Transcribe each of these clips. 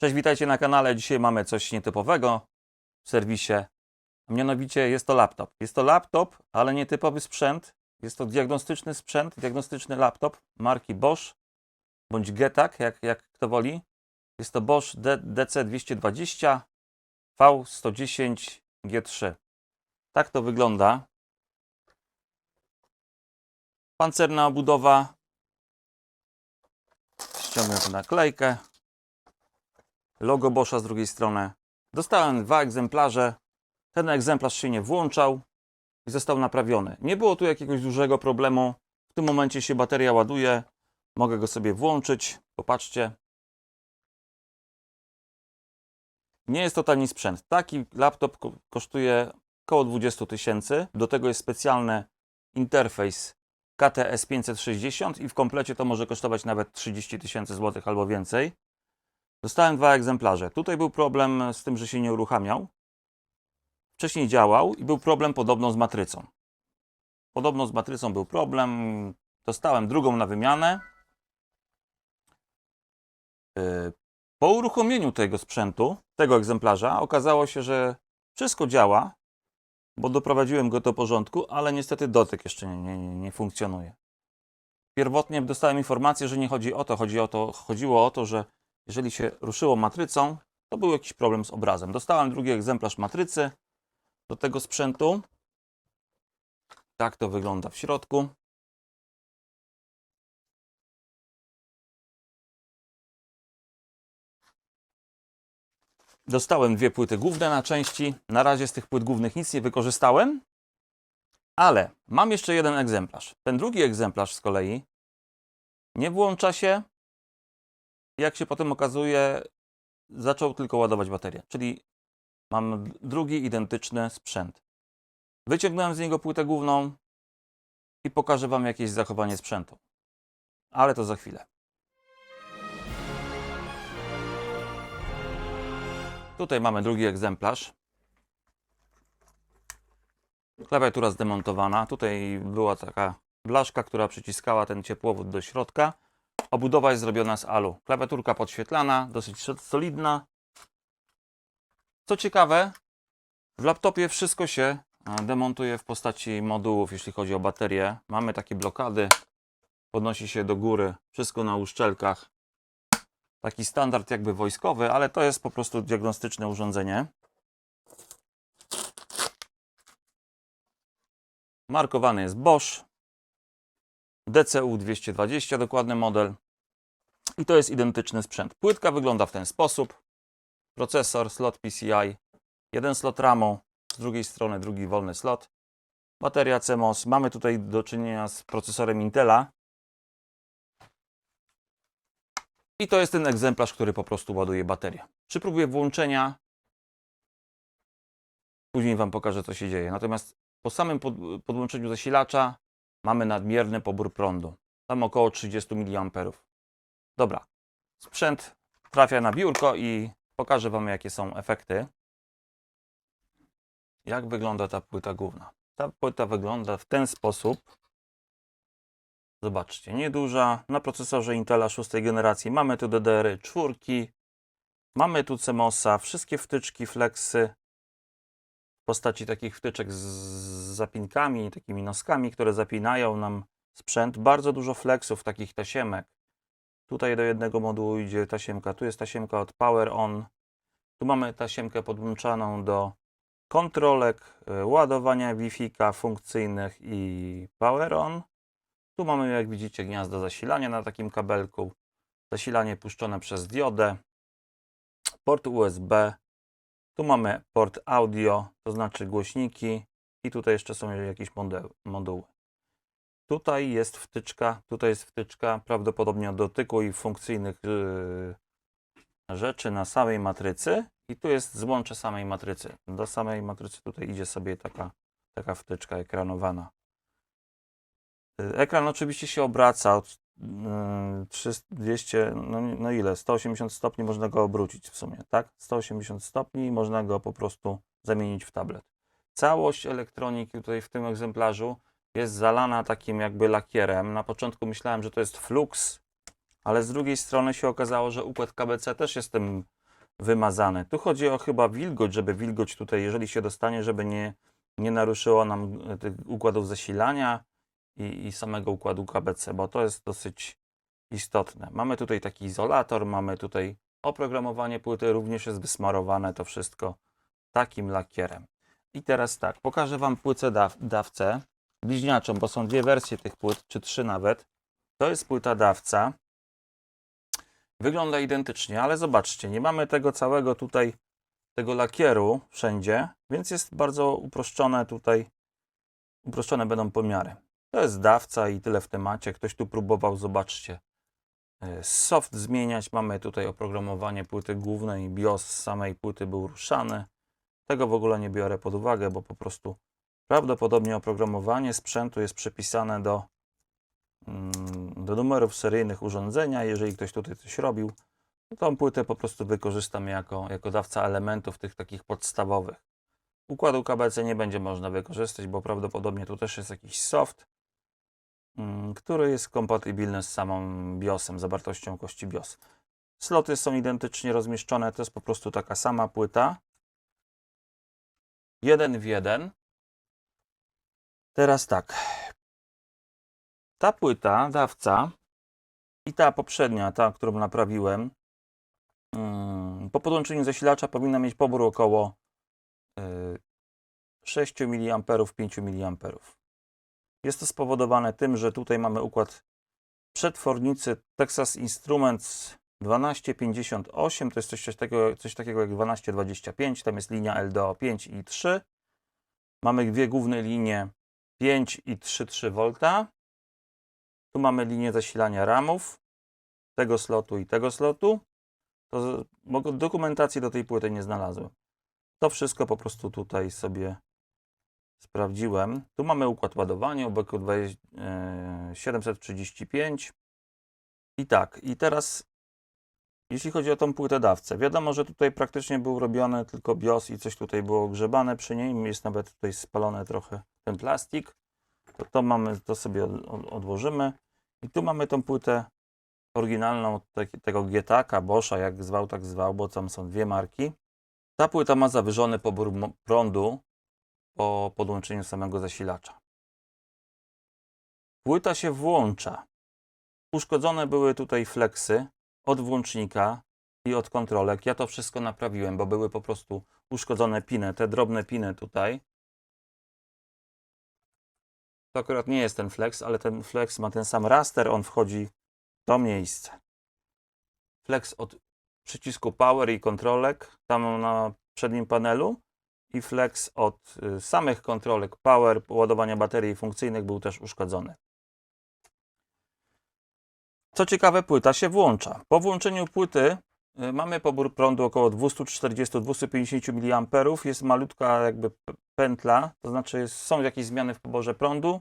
Cześć, witajcie na kanale. Dzisiaj mamy coś nietypowego w serwisie. Mianowicie jest to laptop. Jest to laptop, ale nietypowy sprzęt. Jest to diagnostyczny sprzęt, diagnostyczny laptop marki Bosch bądź Getak, jak, jak kto woli. Jest to Bosch D- DC220 V110 G3. Tak to wygląda. Pancerna obudowa. Ściągnę tę naklejkę logo Boscha z drugiej strony. Dostałem dwa egzemplarze. Ten egzemplarz się nie włączał i został naprawiony. Nie było tu jakiegoś dużego problemu. W tym momencie się bateria ładuje. Mogę go sobie włączyć. Popatrzcie. Nie jest to tani sprzęt. Taki laptop ko- kosztuje około 20 tysięcy. Do tego jest specjalny interfejs KTS 560 i w komplecie to może kosztować nawet 30 tysięcy złotych albo więcej. Dostałem dwa egzemplarze. Tutaj był problem z tym, że się nie uruchamiał. Wcześniej działał i był problem podobno z matrycą. Podobno z matrycą był problem. Dostałem drugą na wymianę. Yy, Po uruchomieniu tego sprzętu, tego egzemplarza, okazało się, że wszystko działa, bo doprowadziłem go do porządku, ale niestety dotyk jeszcze nie, nie- nie funkcjonuje. Pierwotnie dostałem informację, że nie chodzi o to, chodzi o to, chodziło o to, że jeżeli się ruszyło matrycą, to był jakiś problem z obrazem. Dostałem drugi egzemplarz matrycy do tego sprzętu. Tak to wygląda w środku. Dostałem dwie płyty główne na części. Na razie z tych płyt głównych nic nie wykorzystałem, ale mam jeszcze jeden egzemplarz. Ten drugi egzemplarz z kolei nie włącza się, jak się potem okazuje, zaczął tylko ładować baterię. Czyli mam drugi identyczny sprzęt. Wyciągnąłem z niego płytę główną i pokażę Wam jakieś zachowanie sprzętu. Ale to za chwilę. Tutaj mamy drugi egzemplarz. Klawiatura zdemontowana. Tutaj była taka blaszka, która przyciskała ten ciepłowód do środka. Obudowa jest zrobiona z alu. Klawiaturka podświetlana, dosyć solidna. Co ciekawe, w laptopie wszystko się e, demontuje w postaci modułów, jeśli chodzi o baterię. Mamy takie blokady, podnosi się do góry, wszystko na uszczelkach. Taki standard jakby wojskowy, ale to jest po prostu diagnostyczne urządzenie. Markowany jest Bosch. DCU 220 dokładny model. I to jest identyczny sprzęt. Płytka wygląda w ten sposób. Procesor, slot PCI, jeden slot RAMu, z drugiej strony drugi wolny slot. Bateria CMOS. Mamy tutaj do czynienia z procesorem Intela. I to jest ten egzemplarz, który po prostu ładuje baterię. Przy próbie włączenia później Wam pokażę, co się dzieje. Natomiast po samym pod, podłączeniu zasilacza mamy nadmierny pobór prądu. Tam około 30 mA. Dobra, sprzęt trafia na biurko i pokażę Wam, jakie są efekty. Jak wygląda ta płyta główna? Ta płyta wygląda w ten sposób. Zobaczcie, nieduża. Na procesorze Intela 6 generacji mamy tu DDR4, mamy tu CMOSa, wszystkie wtyczki, flexy postaci takich wtyczek z zapinkami, takimi noskami, które zapinają nam sprzęt. Bardzo dużo flexów, takich tasiemek. Tutaj do jednego modułu idzie tasiemka, tu jest tasiemka od Power On. Tu mamy tasiemkę podłączaną do kontrolek, y, ładowania Wi-Fi funkcyjnych i Power On. Tu mamy, jak widzicie, gniazdo zasilania na takim kabelku. Zasilanie puszczone przez diodę. Port USB. Tu mamy port audio, to znaczy głośniki. I tutaj jeszcze są jakieś moduły. Tutaj jest wtyczka, tutaj jest wtyczka prawdopodobnie od dotyku i funkcyjnych yy, rzeczy na samej matrycy. I tu jest złącze samej matrycy. Do samej matrycy tutaj idzie sobie taka, taka wtyczka ekranowana. Yy, Ekran oczywiście się obraca od 300, 200, no, no ile? 180 stopni można go obrócić w sumie, tak? 180 stopni można go po prostu zamienić w tablet. Całość elektroniki tutaj w tym egzemplarzu jest zalana takim jakby lakierem. Na początku myślałem, że to jest flux, ale z drugiej strony się okazało, że układ KBC też jest tym wymazane. Tu chodzi o chyba wilgoć, żeby wilgoć tutaj, jeżeli się dostanie, żeby nie, nie naruszyło nam tych układów zasilania i, i samego układu KBC, bo to jest dosyć istotne. Mamy tutaj taki izolator, mamy tutaj oprogramowanie płyty, również jest wysmarowane to wszystko takim lakierem. I teraz tak, pokażę Wam płytę daw dawcę bliźniaczą, bo są dwie wersje tych płyt, czy trzy nawet. To jest płyta dawca. Wygląda identycznie, ale zobaczcie, nie mamy tego całego tutaj, tego lakieru wszędzie, więc jest bardzo uproszczone tutaj, uproszczone będą pomiary. To jest dawca i tyle w temacie. Ktoś tu próbował, zobaczcie, e, soft zmieniać. Mamy tutaj oprogramowanie płyty głównej, BIOS samej płyty był ruszany. Tego w ogóle nie biorę pod uwagę, bo po prostu prawdopodobnie oprogramowanie sprzętu jest przypisane do, mm, do numerów seryjnych urządzenia. Jeżeli ktoś tutaj coś robił, to tą płytę po prostu wykorzystam jako, jako dawca elementów tych takich podstawowych. Układu KBC nie będzie można wykorzystać, bo prawdopodobnie tu też jest jakiś soft, który jest kompatybilny z samą BIOSem, zawartością kości BIOS. Sloty są identycznie rozmieszczone, to jest po prostu taka sama płyta. Jeden w jeden. Teraz tak. Ta płyta, dawca i ta poprzednia, ta, którą naprawiłem, mm, po podłączeniu zasilacza powinna mieć pobór około y, 6 mA, 5 mA. Jest to spowodowane tym, że tutaj mamy układ przetwornicy Texas Instruments 1258, to jest coś, takiego, coś takiego jak 1225, tam jest linia LDO 5 i 3. Mamy dwie główne linie 5 i 3,3 V. Tu mamy linię zasilania ramów, tego slotu i tego slotu. To dokumentacji do tej płyty nie znalazłem. To wszystko po prostu tutaj sobie sprawdziłem. Tu mamy układ ładowania, obeku 20, e, 735. I tak, i teraz jeśli chodzi o tą płytę dawcę, wiadomo, że tutaj praktycznie był robiony tylko BIOS i coś tutaj było grzebane przy niej. Jest nawet tutaj spalone trochę ten plastik. To, to mamy, to sobie od, od- odłożymy. I tu mamy tą płytę oryginalną te- tego Gietaka, Boscha, jak zwał, tak zwał, bo tam są dwie marki. Ta płyta ma zawyżony pobór prądu po podłączeniu samego zasilacza. Płyta się włącza. Uszkodzone były tutaj fleksy od włącznika i od kontrolek. Ja to wszystko naprawiłem, bo były po prostu uszkodzone piny, te drobne piny tutaj. To akurat nie jest ten flex, ale ten flex ma ten sam raster, on wchodzi w to miejsce. Flex od przycisku power i kontrolek tam na przednim panelu i flex od y, samych kontrolek power, ładowania baterii funkcyjnych był też uszkodzony. Co ciekawe, płyta się włącza. Po włączeniu płyty y, mamy pobór prądu około 240-250 mA. Jest malutka jakby pętla, to znaczy są jakieś zmiany w poborze prądu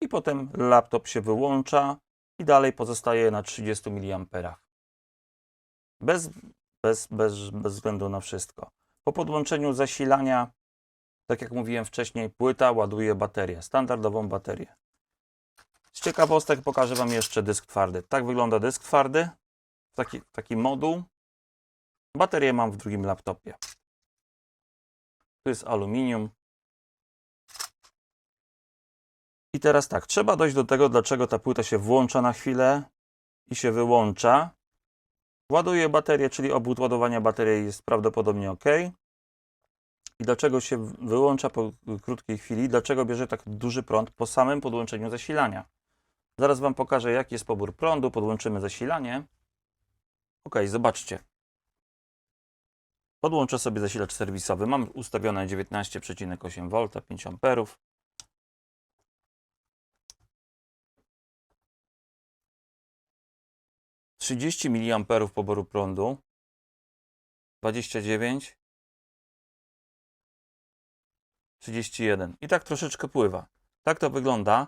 i potem laptop się wyłącza i dalej pozostaje na 30 mA. Bez, bez, bez, bez względu na wszystko. Po podłączeniu zasilania, tak jak mówiłem wcześniej, płyta ładuje baterię, standardową baterię. Z ciekawostek pokażę Wam jeszcze dysk twardy. Tak wygląda dysk twardy. Taki, taki moduł. Baterię mam w drugim laptopie. Tu jest aluminium. I teraz tak, trzeba dojść do tego, dlaczego ta płyta się włącza na chwilę i się wyłącza. Ładuje baterię, czyli obwód ładowania baterii jest prawdopodobnie ok. I dlaczego się wyłącza po krótkiej chwili? Dlaczego bierze tak duży prąd po samym podłączeniu zasilania? Zaraz Wam pokażę, jaki jest pobór prądu. Podłączymy zasilanie. Ok, zobaczcie. Podłączę sobie zasilacz serwisowy. Mam ustawione 19,8 V, 5 A. Trzydzieści mA poboru prądu. 29. 31. I tak troszeczkę pływa. Tak to wygląda.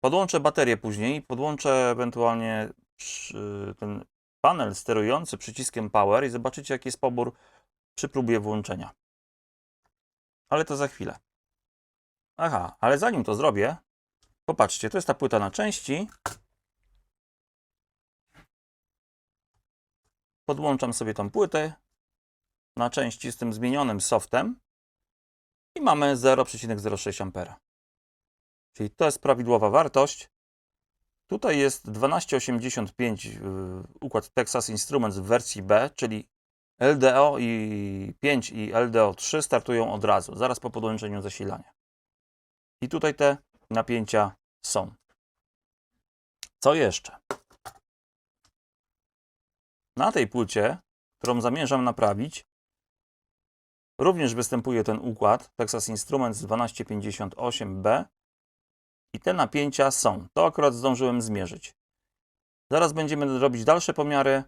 Podłączę baterię później, podłączę ewentualnie ten panel sterujący przyciskiem power i zobaczycie jaki jest pobór przy próbie włączenia. Ale to za chwilę. Aha, ale zanim to zrobię, popatrzcie, to jest ta płyta na części. Podłączam sobie tą płytę na części z tym zmienionym softem i mamy 0,06 A. Czyli to jest prawidłowa wartość. Tutaj jest 1285 yy, układ Texas Instruments w wersji B, czyli LDO i 5 i LDO 3 startują od razu, zaraz po podłączeniu zasilania. I tutaj te napięcia są. Co jeszcze? Na tej płycie, którą zamierzam naprawić, również występuje ten układ Texas Instruments 1258B i te napięcia są. To akurat zdążyłem zmierzyć. Zaraz będziemy robić dalsze pomiary,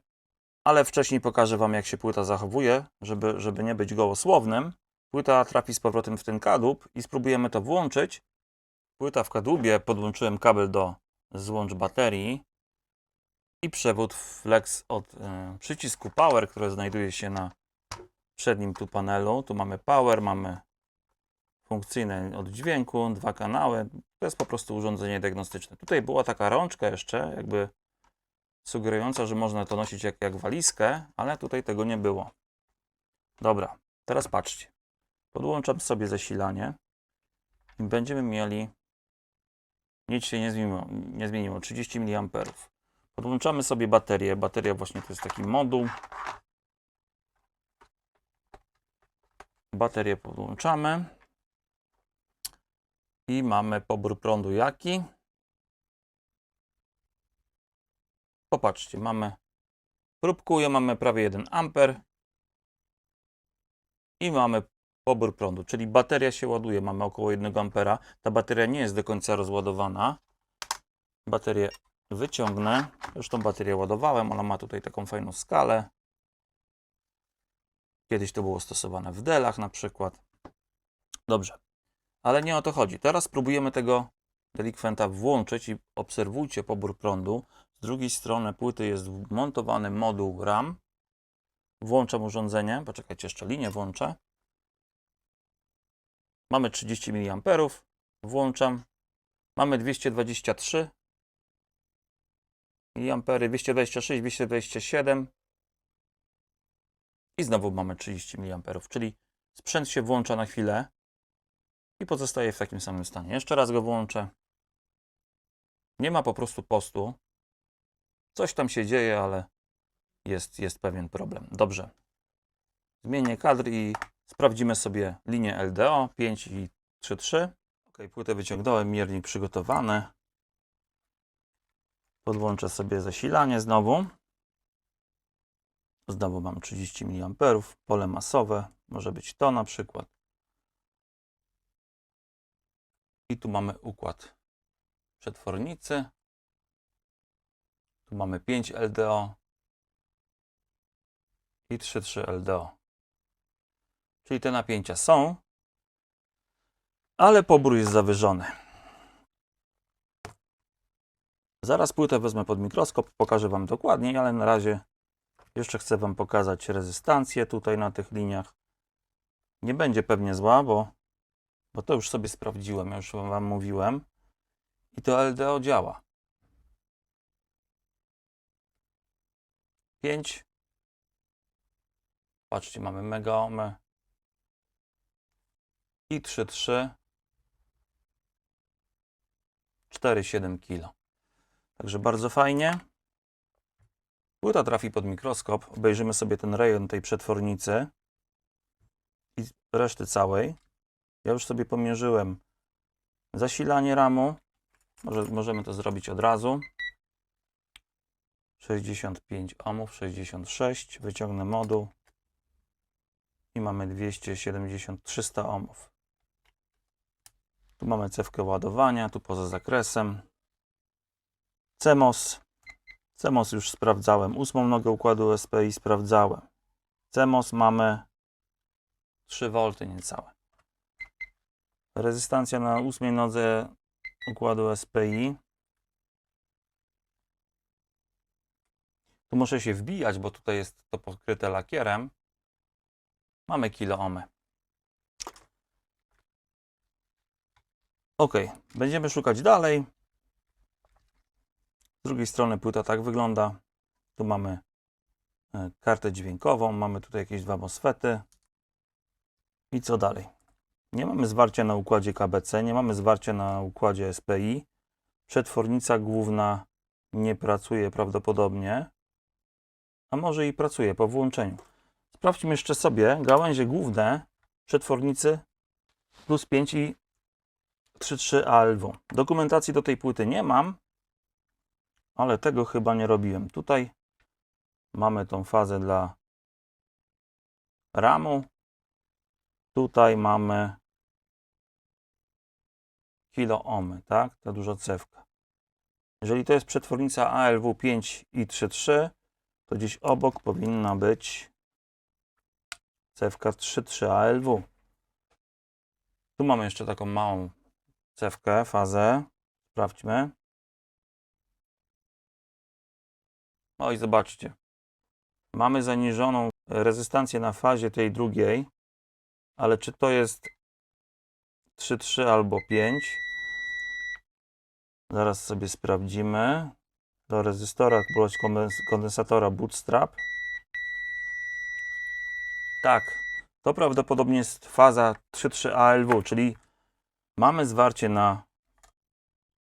ale wcześniej pokażę Wam, jak się płyta zachowuje, żeby, żeby nie być gołosłownym. Płyta trafi z powrotem w ten kadłub i spróbujemy to włączyć. Płyta w kadłubie, podłączyłem kabel do złącz baterii i przewód flex od y, przycisku power, który znajduje się na przednim tu panelu. Tu mamy power, mamy funkcyjne od dźwięku, dwa kanały. To jest po prostu urządzenie diagnostyczne. Tutaj była taka rączka jeszcze, jakby sugerująca, że można to nosić jak, jak walizkę, ale tutaj tego nie było. Dobra, teraz patrzcie. Podłączam sobie zasilanie i będziemy mieli nic się nie zmieniło, nie zmieniło 30 mA. Podłączamy sobie baterię. Bateria właśnie to jest taki moduł. Baterię podłączamy. I mamy pobór prądu jaki? Popatrzcie, mamy próbkuje, mamy prawie 1 amper i mamy pobór prądu, czyli bateria się ładuje, mamy około 1 ampera. Ta bateria nie jest do końca rozładowana. Baterię wyciągnę. Już tą baterię ładowałem, ona ma tutaj taką fajną skalę. Kiedyś to było stosowane w Delach na przykład. Dobrze, ale nie o to chodzi. Teraz spróbujemy tego delikwenta włączyć i obserwujcie pobór prądu. Z drugiej strony płyty jest wmontowany moduł RAM. Włączam urządzenie. Poczekajcie, jeszcze linię włączę. Mamy 30 mA. Włączam. Mamy 223 mA, 226, 227 i znowu mamy 30 mA, czyli sprzęt się włącza na chwilę i pozostaje w takim samym stanie. Jeszcze raz go włączę. Nie ma po prostu postu. Coś tam się dzieje, ale jest, jest pewien problem. Dobrze. Zmienię kadr i sprawdzimy sobie linię LDO 5 i 3.3. Ok, płytę wyciągnąłem, miernik przygotowany. Podłączę sobie zasilanie znowu. Znowu mam 30 mA, pole masowe, może być to na przykład. I tu mamy układ przetwornicy. Tu mamy 5 LDO i 3.3 LDO. Czyli te napięcia są, ale pobór jest zawyżony. Zaraz płytę wezmę pod mikroskop, pokażę Wam dokładniej, ale na razie jeszcze chcę Wam pokazać rezystancję tutaj na tych liniach. Nie będzie pewnie zła, bo, bo to już sobie sprawdziłem, ja już Wam mówiłem. I to LDO działa. 5. Patrzcie, mamy mega ohmy. I 3,3. 4,7 kg. Także bardzo fajnie. Płyta trafi pod mikroskop. Obejrzymy sobie ten rejon tej przetwornicy i reszty całej. Ja już sobie pomierzyłem zasilanie ramu. Może, możemy to zrobić od razu. 65 ohmów, 66. Wyciągnę moduł i mamy 270, 300 ohmów. Tu mamy cewkę ładowania, tu poza zakresem. CMOS. CMOS już sprawdzałem. Ósmą nogę układu SPI sprawdzałem. CMOS mamy 3 V niecałe. Rezystancja na ósmej nodze układu SPI. Tu muszę się wbijać, bo tutaj jest to pokryte lakierem. Mamy kilo ohmy. Ok, będziemy szukać dalej. Z drugiej strony płyta tak wygląda. Tu mamy e, kartę dźwiękową, mamy tutaj jakieś dwa MOSFETy. I co dalej? Nie mamy zwarcia na układzie KBC, nie mamy zwarcia na układzie SPI. Przetwornica główna nie pracuje prawdopodobnie, a może i pracuje po włączeniu. Sprawdźmy jeszcze sobie gałęzie główne przetwornicy plus 5 i 3.3 ALW. Dokumentacji do tej płyty nie mam, ale tego chyba nie robiłem. Tutaj mamy tą fazę dla ramu. Tutaj mamy kilo ohmy, tak? Ta duża cewka. Jeżeli to jest przetwornica ALW 5 i 3.3, to gdzieś obok powinna być cewka 3.3 ALW. Tu mamy jeszcze taką małą cewkę, fazę. Sprawdźmy. O i zobaczcie. Mamy zaniżoną rezystancję na fazie tej drugiej, ale czy to jest 3.3 albo 5? Zaraz sobie sprawdzimy. Do rezystora bądź kondens- kondensatora bootstrap. Tak, to prawdopodobnie jest faza 3.3 ALW, czyli mamy zwarcie na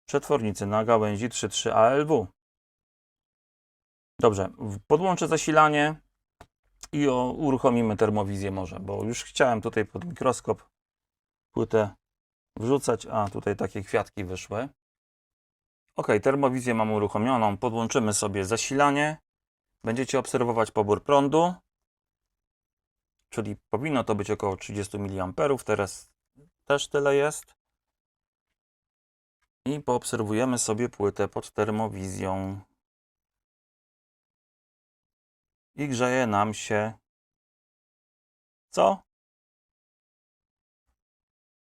przetwornicy na gałęzi 3.3 ALW. Dobrze, podłączę zasilanie i uruchomimy termowizję może, bo już chciałem tutaj pod mikroskop płytę wrzucać, a tutaj takie kwiatki wyszły. Ok, termowizję mam uruchomioną. Podłączymy sobie zasilanie. Będziecie obserwować pobór prądu, czyli powinno to być około 30 mA. Teraz też tyle jest. I poobserwujemy sobie płytę pod termowizją. I grzeje nam się co?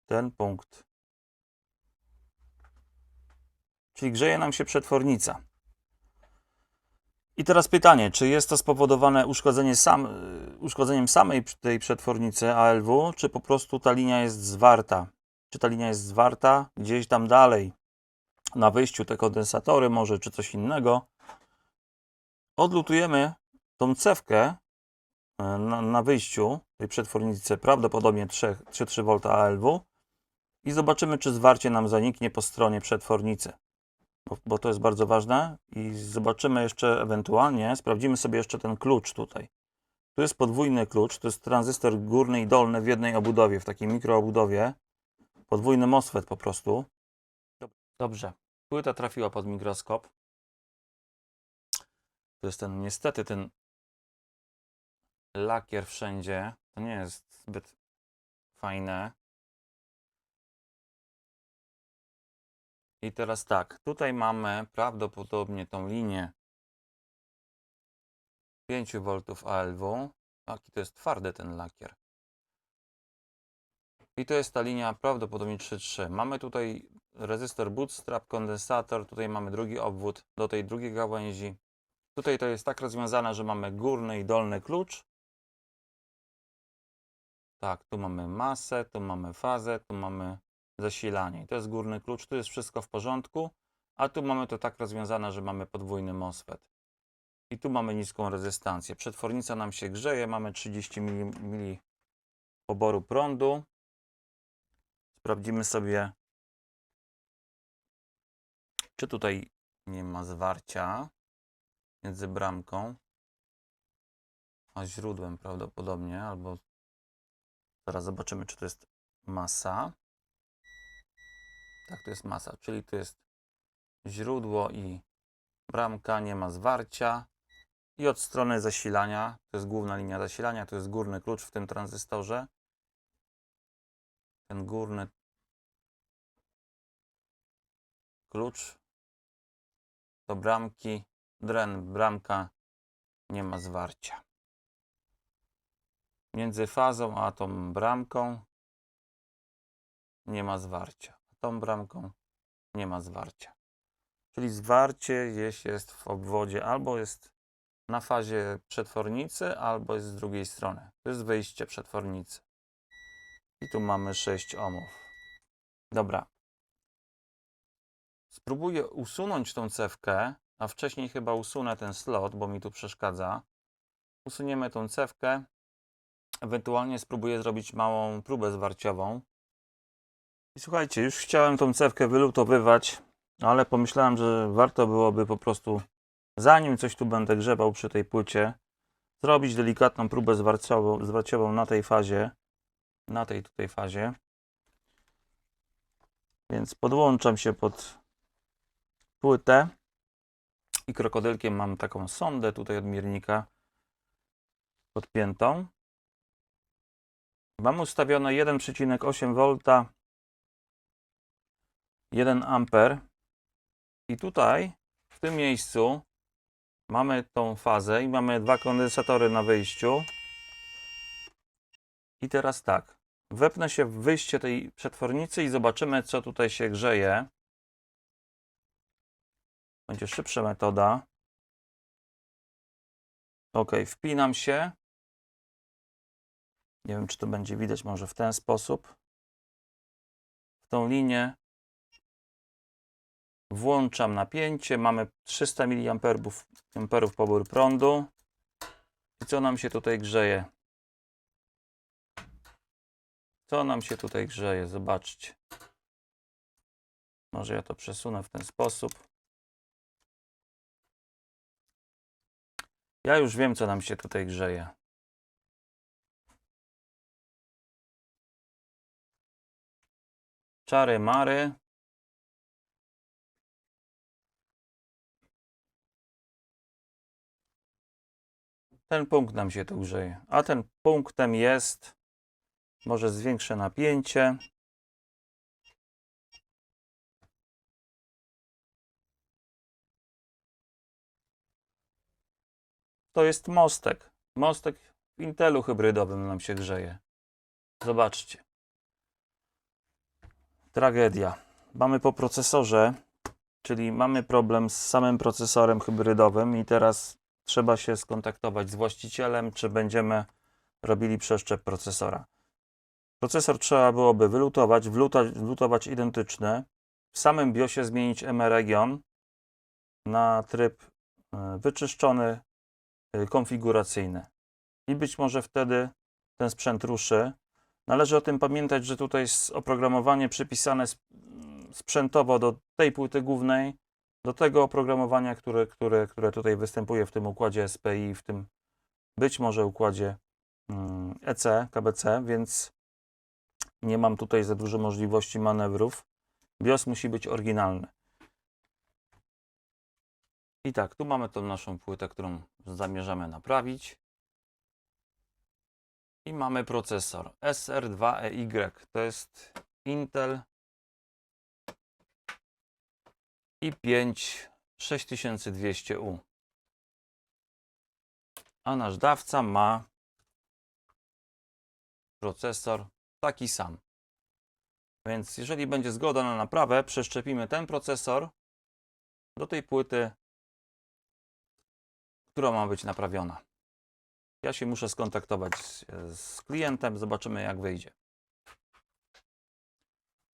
Ten punkt. Czyli grzeje nam się przetwornica. I teraz pytanie, czy jest to spowodowane uszkodzenie sam, uszkodzeniem samej tej przetwornicy ALW, czy po prostu ta linia jest zwarta? Czy ta linia jest zwarta gdzieś tam dalej, na wyjściu te kondensatory może, czy coś innego? Odlutujemy tą cewkę y, na, na wyjściu tej przetwornicy, prawdopodobnie 3 3,3 V ALW i zobaczymy, czy zwarcie nam zaniknie po stronie przetwornicy bo, bo to jest bardzo ważne i zobaczymy jeszcze ewentualnie, sprawdzimy sobie jeszcze ten klucz tutaj. Tu jest podwójny klucz, to jest tranzystor górny i dolny w jednej obudowie, w takiej mikroobudowie. Podwójny MOSFET po prostu. Dobrze, płyta trafiła pod mikroskop. To jest ten, niestety ten lakier wszędzie. To nie jest zbyt fajne. I teraz tak, tutaj mamy prawdopodobnie tą linię 5 V ALW. Jaki to jest twardy ten lakier. I to jest ta linia prawdopodobnie 3.3. Mamy tutaj rezystor bootstrap, kondensator, tutaj mamy drugi obwód do tej drugiej gałęzi. Tutaj to jest tak rozwiązane, że mamy górny i dolny klucz. Tak, tu mamy masę, tu mamy fazę, tu mamy zasilanie. I to jest górny klucz, tu jest wszystko w porządku, a tu mamy to tak rozwiązane, że mamy podwójny MOSFET. I tu mamy niską rezystancję. Przetwornica nam się grzeje, mamy 30 mili poboru prądu. Sprawdzimy sobie, czy tutaj nie ma zwarcia między bramką a źródłem prawdopodobnie, albo zaraz zobaczymy, czy to jest masa. Tak, to jest masa, czyli to jest źródło i bramka, nie ma zwarcia. I od strony zasilania, to jest główna linia zasilania, to jest górny klucz w tym tranzystorze. Ten górny klucz do bramki, dren, bramka, nie ma zwarcia. Między fazą a tą bramką nie ma zwarcia tą bramką nie ma zwarcia. Czyli zwarcie jest w obwodzie, albo jest na fazie przetwornicy, albo jest z drugiej strony. To jest wyjście przetwornicy. I tu mamy 6 ohmów. Dobra. Spróbuję usunąć tą cewkę, a wcześniej chyba usunę ten slot, bo mi tu przeszkadza. Usuniemy tą cewkę. Ewentualnie spróbuję zrobić małą próbę zwarciową. I słuchajcie, już chciałem tą cewkę wylutowywać, ale pomyślałem, że warto byłoby po prostu, zanim coś tu będę grzebał przy tej płycie, zrobić delikatną próbę zwarciową, zwarciową na tej fazie, na tej tutaj fazie. Więc podłączam się pod płytę i krokodylkiem mam taką sondę tutaj od miernika podpiętą. Mam ustawione 1,8 V 1 amper i tutaj w tym miejscu mamy tą fazę i mamy dwa kondensatory na wyjściu. I teraz tak, wepnę się w wyjście tej przetwornicy i zobaczymy co tutaj się grzeje. Będzie szybsza metoda. Ok, wpinam się. Nie wiem, czy to będzie widać, może w ten sposób. W tą linię włączam napięcie. Mamy 300 mA pobór prądu. I co nam się tutaj grzeje? Co nam się tutaj grzeje? Zobaczcie. Może ja to przesunę w ten sposób. Ja już wiem, co nam się tutaj grzeje. Czary mary. Ten punkt nam się tu grzeje. A ten punktem jest, może zwiększę napięcie. To jest mostek. Mostek w Intelu hybrydowym nam się grzeje. Zobaczcie. Tragedia. Mamy po procesorze, czyli mamy problem z samym procesorem hybrydowym i teraz trzeba się skontaktować z właścicielem, czy będziemy robili przeszczep procesora. Procesor trzeba byłoby wylutować, wluta- wlutować identyczny, w samym BIOSie zmienić MRegion na tryb e, wyczyszczony, e, konfiguracyjny. I być może wtedy ten sprzęt ruszy. Należy o tym pamiętać, że tutaj jest oprogramowanie przypisane sp- sprzętowo do tej płyty głównej, do tego oprogramowania, które, które, które tutaj występuje w tym układzie SPI, w tym być może układzie mm, EC, KBC, więc nie mam tutaj za dużo możliwości manewrów. BIOS musi być oryginalny. I tak, tu mamy tą naszą płytę, którą zamierzamy naprawić. I mamy procesor SR2EY. To jest Intel i5 6200U. A nasz dawca ma procesor taki sam. Więc jeżeli będzie zgoda na naprawę, przeszczepimy ten procesor do tej płyty, która ma być naprawiona. Ja się muszę skontaktować z, klientem, zobaczymy jak wyjdzie.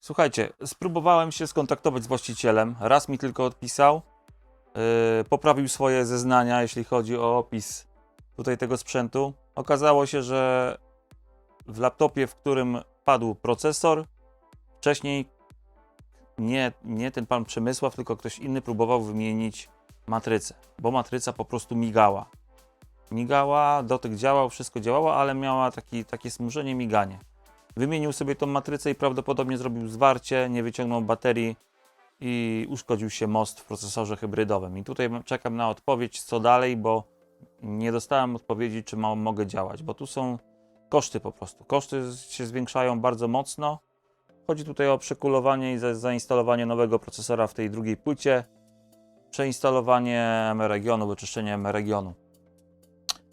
Słuchajcie, spróbowałem się skontaktować z właścicielem. Raz mi tylko odpisał. Yy, poprawił swoje zeznania, jeśli chodzi o opis tutaj tego sprzętu. Okazało się, że w laptopie, w którym padł procesor, wcześniej nie, nie ten pan Przemysław, tylko ktoś inny próbował wymienić matrycę, bo matryca po prostu migała. Migała, dotyk działał, wszystko działało, ale miała taki, takie smużenie, miganie. Wymienił sobie tą matrycę i prawdopodobnie zrobił zwarcie, nie wyciągnął baterii i uszkodził się most w procesorze hybrydowym. I tutaj czekam na odpowiedź, co dalej, bo nie dostałem odpowiedzi, czy mogę działać, bo tu są koszty po prostu. Koszty się zwiększają bardzo mocno. Chodzi tutaj o przekulowanie i za, zainstalowanie nowego procesora w tej drugiej płycie, przeinstalowanie M-regionu, wyczyszczenie M-regionu.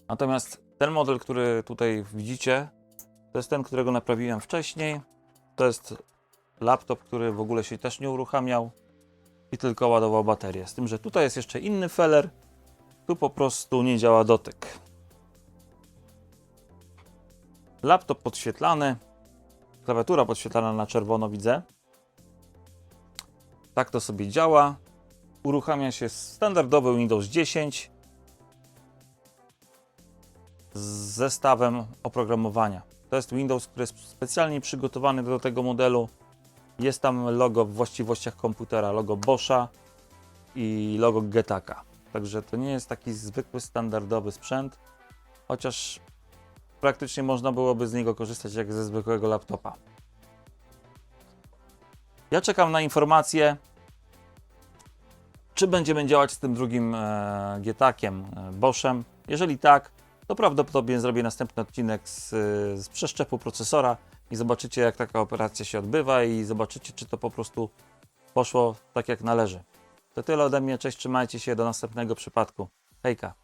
Natomiast ten model, który tutaj widzicie, to jest ten, którego naprawiłem wcześniej. To jest laptop, który w ogóle się też nie uruchamiał i tylko ładował baterię. Z tym, że tutaj jest jeszcze inny feller. Tu po prostu nie działa dotyk. Laptop podświetlany. Klawiatura podświetlana na czerwono widzę. Tak to sobie działa. Uruchamia się standardowy Windows 10. z zestawem oprogramowania. To jest Windows, który jest specjalnie przygotowany do tego modelu. Jest tam logo w właściwościach komputera, logo Boscha i logo Getaka. Także to nie jest taki zwykły, standardowy sprzęt, chociaż praktycznie można byłoby z niego korzystać jak ze zwykłego laptopa. Ja czekam na informacje, czy będziemy działać z tym drugim e, Getakiem, e, Boschem. Jeżeli tak, to prawdopodobnie zrobię następny odcinek z, z przeszczepu procesora i zobaczycie, jak taka operacja się odbywa i zobaczycie, czy to po prostu poszło tak, jak należy. To tyle ode mnie. Cześć, trzymajcie się. Do następnego przypadku. Hejka.